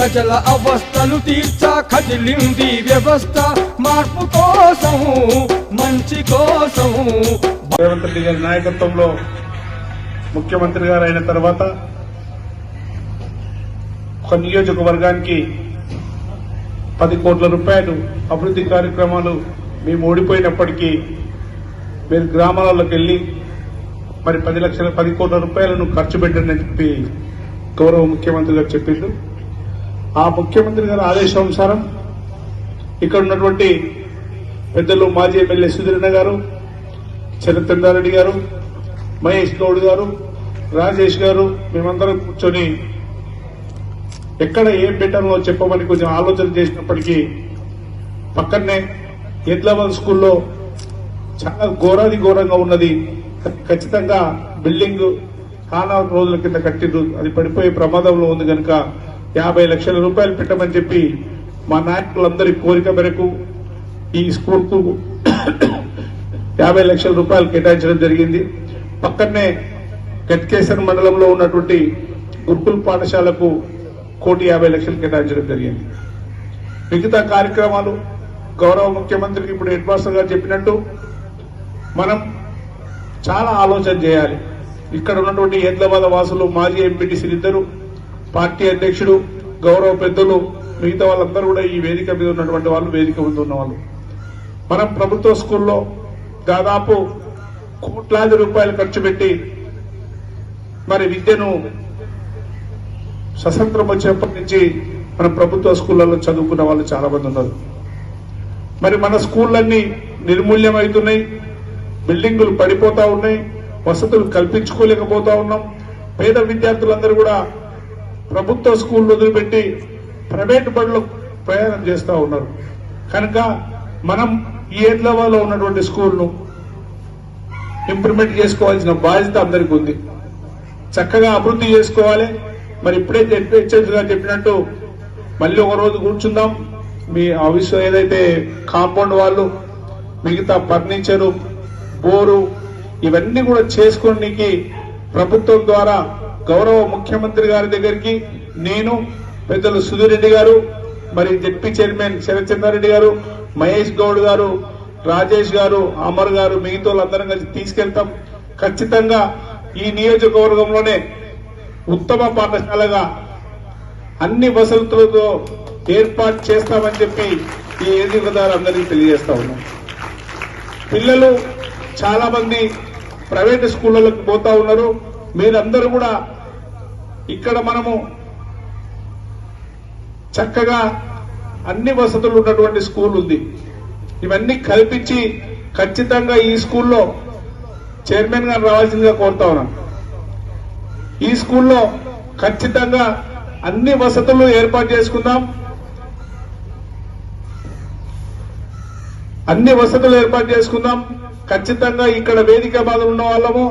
ప్రజల అవస్థలు తీర్చా కదిలింది వ్యవస్థ మార్పు కోసం మంచి కోసం రేవంత్ రెడ్డి గారి నాయకత్వంలో ముఖ్యమంత్రి గారు అయిన తర్వాత ఒక నియోజకవర్గానికి పది కోట్ల రూపాయలు అభివృద్ధి కార్యక్రమాలు మేము ఓడిపోయినప్పటికీ మీరు గ్రామాలలోకి వెళ్ళి మరి పది లక్షల పది కోట్ల రూపాయలను ఖర్చు పెట్టండి అని చెప్పి గౌరవ ముఖ్యమంత్రి గారు చెప్పిండు. ఆ ముఖ్యమంత్రి గారి ఆదేశానుసారం ఇక్కడ ఉన్నటువంటి పెద్దలు మాజీ ఎమ్మెల్యే సుధీరణ గారు చరిత్రారెడ్డి గారు మహేష్ గౌడ్ గారు రాజేష్ గారు మేమందరం కూర్చొని ఎక్కడ ఏం పెట్టాలో చెప్పమని కొంచెం ఆలోచన చేసినప్పటికీ పక్కనే ఎడ్లవల్ స్కూల్లో చాలా ఘోరాది ఘోరంగా ఉన్నది. ఖచ్చితంగా బిల్డింగ్ చాలా రోజుల కింద కట్టిండ్రు అది పడిపోయే ప్రమాదంలో ఉంది కనుక యాభై లక్షల రూపాయలు పెట్టమని చెప్పి మా నాయకులందరి కోరిక మేరకు ఈ స్కూల్కు యాభై లక్షల రూపాయలు కేటాయించడం జరిగింది. పక్కనే గట్కేశ్వర మండలంలో ఉన్నటువంటి గురుకుల్ పాఠశాలకు కోటి యాభై లక్షలు కేటాయించడం జరిగింది. మిగతా కార్యక్రమాలు గౌరవ ముఖ్యమంత్రికి ఇప్పుడు హెడ్ మాస్టర్ గారు చెప్పినట్టు మనం చాలా ఆలోచన చేయాలి. ఇక్కడ ఉన్నటువంటి హైదరాబాద్ వాసులు మాజీ ఎంపీటీసీలు ఇద్దరు పార్టీ అధ్యక్షుడు గౌరవ పెద్దలు మిగతా వాళ్ళందరూ కూడా ఈ వేదిక మీద ఉన్నటువంటి వాళ్ళు వేదిక ముందు ఉన్న వాళ్ళు. మనం ప్రభుత్వ స్కూల్లో దాదాపు కోట్లాది రూపాయలు ఖర్చు పెట్టి మరి విద్యను స్వతంత్రం వచ్చేప్పటి నుంచి మన ప్రభుత్వ స్కూళ్ళలో చదువుకున్న వాళ్ళు చాలా మంది ఉన్నారు. మరి మన స్కూళ్ళన్నీ నిర్మూల్యమవుతున్నాయి బిల్డింగులు పడిపోతా ఉన్నాయి వసతులు కల్పించుకోలేకపోతా ఉన్నాం. పేద విద్యార్థులందరూ కూడా ప్రభుత్వ స్కూళ్ళు వదిలిపెట్టి ప్రైవేట్ బడులు ప్రయాణం చేస్తూ ఉన్నారు. కనుక మనం ఈ ఏద్లవాలో ఉన్నటువంటి స్కూల్ను ఇంప్రూవ్మెంట్ చేసుకోవాల్సిన బాధ్యత అందరికీ ఉంది. చక్కగా అభివృద్ధి చేసుకోవాలి. మరి ఇప్పుడే హెచ్ఎస్ చెప్పినట్టు మళ్ళీ ఒక రోజు కూర్చుందాం. మీ ఆఫీస్ ఏదైతే కాంపౌండ్ వాళ్ళు మిగతా ఫర్నిచరు బోరు ఇవన్నీ కూడా చేసుకోనికి ప్రభుత్వం ద్వారా గౌరవ ముఖ్యమంత్రి గారి దగ్గరికి నేను పెద్దలు సుధీర్ రెడ్డి గారు మరి జెడ్పీ చైర్మన్ శరత్చంద్రారెడ్డి గారు మహేష్ గౌడ్ గారు రాజేష్ గారు అమర్ గారు మిగతా వాళ్ళందరం కలిసి తీసుకెళ్తాం. ఖచ్చితంగా ఈ నియోజకవర్గంలోనే ఉత్తమ పాఠశాలగా అన్ని వసతులతో ఏర్పాటు చేస్తామని చెప్పి ఈ వేదిక ద్వారా అందరికీ తెలియజేస్తా ఉన్నాం. పిల్లలు చాలా మంది ప్రైవేట్ స్కూళ్ళకి పోతా ఉన్నారు. మీరందరూ కూడా ఇక్కడ మనము చక్కగా అన్ని వసతులు ఉన్నటువంటి స్కూల్ ఉంది. ఇవన్నీ కల్పించి ఖచ్చితంగా ఈ స్కూల్లో చైర్మన్ గారు రావాల్సిందిగా కోరుతా ఉన్నాను ఈ స్కూల్లో ఖచ్చితంగా అన్ని వసతులు ఏర్పాటు చేసుకుందాం. అన్ని వసతులు ఏర్పాటు చేసుకుందాం. ఖచ్చితంగా ఇక్కడ వేదిక బాధలు ఉన్న వాళ్ళము